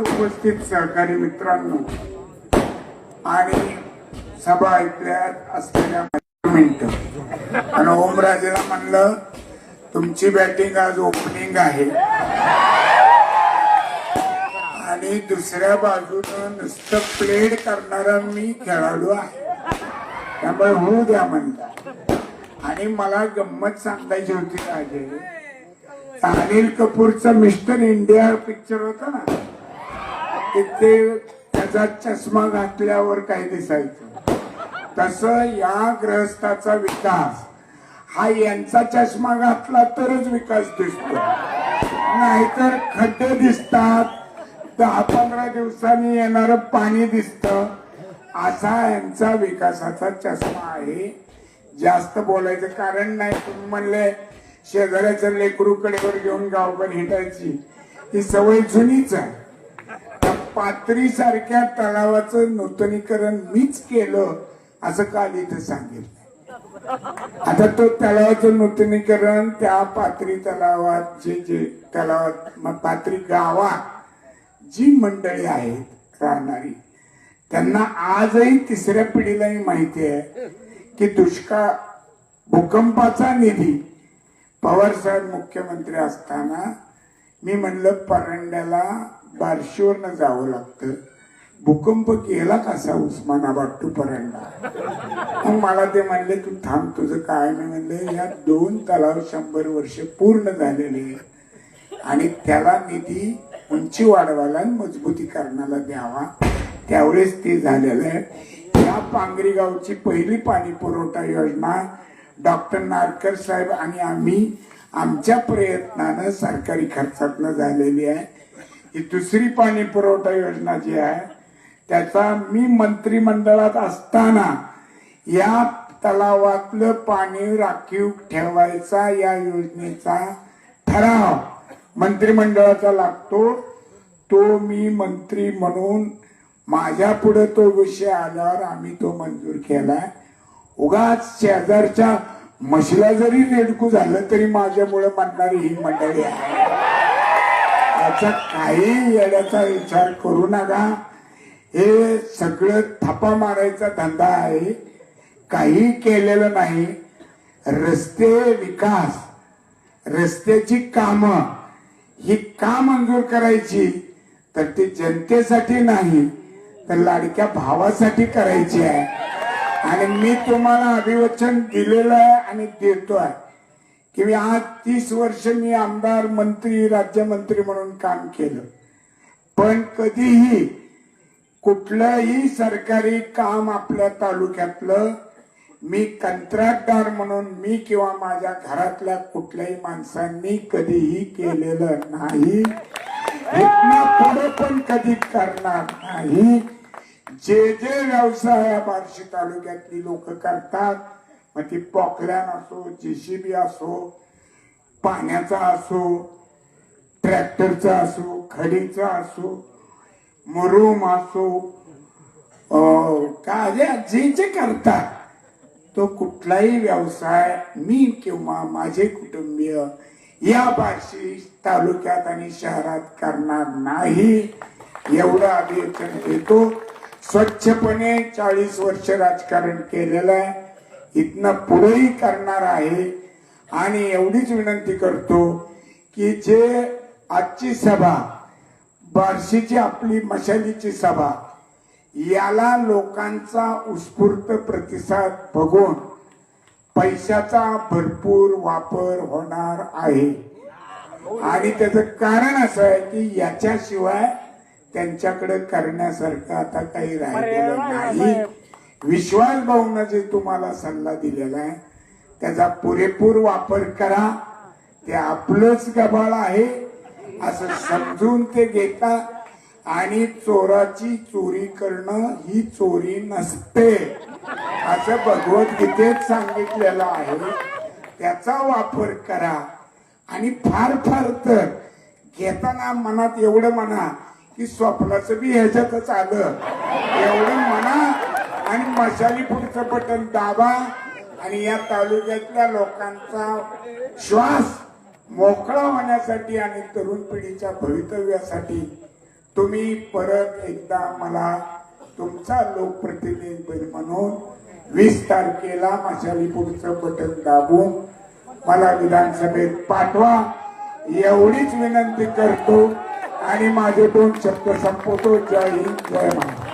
उपस्थित सहकारी मित्रांनो आणि सभा ऐकल्यात असलेल्या मिनिट आणि ओमराजेला म्हणलं तुमची बॅटिंग आज ओपनिंग आहे. आणि दुसऱ्या बाजूनं नुसतं प्लेड करणारा मी खेळाडू आहे. त्यामुळे होऊ द्या म्हणला. आणि मला गंमत सांगायची होती राजे. अनिल कपूरचं मिस्टर इंडिया पिक्चर होता ना? तिथे त्याचा चष्मा घातल्यावर काय दिसायचं? तस या ग्रहस्थाचा विकास. हा यांचा चष्मा घातला तरच विकास दिसतो. नाहीतर खड्डे दिसतात. दहा पंधरा दिवसांनी येणार पाणी दिसत. असा यांचा विकासाचा चष्मा आहे. जास्त बोलायचं कारण नाही. तुम्ही म्हणले शेजाऱ्याच्या लेकरू कडेवर घेऊन गावकर हिटायची ही सवय जुनीच आहे. पात्री सारख्या तलावाचं नूतनीकरण मीच केलं असं काल इथं सांगितलं. आता तो तलावाचं नूतनीकरण त्या पात्री तलावात जे जे तलावात पात्री गावात जी मंडळी आहेत राहणारी त्यांना आजही तिसऱ्या पिढीलाही माहिती आहे की दुष्काळ भूकंपाचा निधी पवार साहेब मुख्यमंत्री असताना मी म्हणलं परंड्याला बारशीवरनं जावं लागतं. भूकंप गेला कसा उस्मानाबाद टू परंडा? मग मला ते म्हणले तू थांब तुझं काय? नाही म्हणलं या दोन तलाव शंभर वर्ष पूर्ण झालेले आणि त्याला निधी उंची वाढवायला आणि मजबूतीकरणाला द्यावा. त्यावेळेस ते झालेलं आहे. या पांगरी गावची पहिली पाणी पुरवठा योजना डॉक्टर नारकर साहेब आणि आम्ही आमच्या प्रयत्नानं सरकारी खर्चातनं झालेली आहे. ही दुसरी पाणी पुरवठा योजना जी आहे त्याचा मी मंत्रिमंडळात असताना या तलावातलं पाणी राखीव ठेवायचा या योजनेचा ठराव मंत्रिमंडळाचा लागतो. तो मी मंत्री म्हणून माझ्या पुढे तो विषय आल्यावर आम्ही तो मंजूर केलाय. उगाच शेजारच्या म्हशीला जरी रेडकू झालं तरी माझ्यामुळे म्हणणारी ही मंडळी आहे. याचा काही येण्याचा विचार करू नका. हे सगळं थपा मारायचा धंदा आहे. काही केलेलं नाही. रस्ते विकास रस्त्याची कामं ही का मंजूर करायची? तर ती जनतेसाठी नाही तर लाडक्या भावासाठी करायची आहे. आणि मी तुम्हाला अभिवचन दिलेलं आहे आणि देतो आहे मी आज तीस वर्ष मी आमदार मंत्री राज्यमंत्री म्हणून काम केलं. पण कधीही कुठलंही सरकारी काम आपल्या तालुक्यातलं मी कंत्राटदार म्हणून मी किंवा माझ्या घरातल्या कुठल्याही माणसांनी कधीही केलेलं नाही. पुढे पण कधी करणार नाही. जे जे व्यवसाय या बार्शी तालुक्यातली लोक करतात मग ती पॉकलॅन असो जेसीबी असो पाण्याचा असो ट्रॅक्टरचा असो खडीचा असो मुरुम असो काय जे जे करतात तो कुठलाही व्यवसाय मी किंवा माझे कुटुंबीय या बार्शी तालुक्यात आणि शहरात करणार नाही एवढं अभिवचन देतो स्वच्छपणे चाळीस वर्ष राजकारण केलेलं आहे. इथनं पुढेही करणार आहे. आणि एवढीच विनंती करतो की जे आजची सभा बार्शीची आपली मशालीची सभा याला लोकांचा उत्स्फूर्त प्रतिसाद बघून पैशाचा भरपूर वापर होणार आहे. आणि त्याचं कारण असं आहे की याच्याशिवाय त्यांच्याकडे करण्यासारखं आता काही राहिलेलं नाही. विश्वास भाऊनं जे तुम्हाला सल्ला दिलेला आहे त्याचा पुरेपूर वापर करा. ते आपलंच गबाळ आहे असं समजून ते घेता. आणि चोराची चोरी करणं ही चोरी नसते असं भगवद्गीतेत सांगितलेलं आहे. त्याचा वापर करा. आणि फार फार तर घेताना मनात एवढं म्हणा की स्वप्नाचं बी ह्याच्यातच आलं. एवढं म्हणा आणि मशाली पुढचं बटन दाबा आणि या तालुक्यातल्या लोकांचा श्वास मोकळा होण्यासाठी आणि तरुण पिढीच्या भवितव्यासाठी तुम्ही परत एकदा मला तुमचा लोकप्रतिनिधी म्हणून वीस तारखेला मशाली पुढचं बटन दाबून मला विधानसभेत पाठवा. एवढीच विनंती करतो आणि माझे दोन शब्द संपवतो. जय हिंद जय महाराज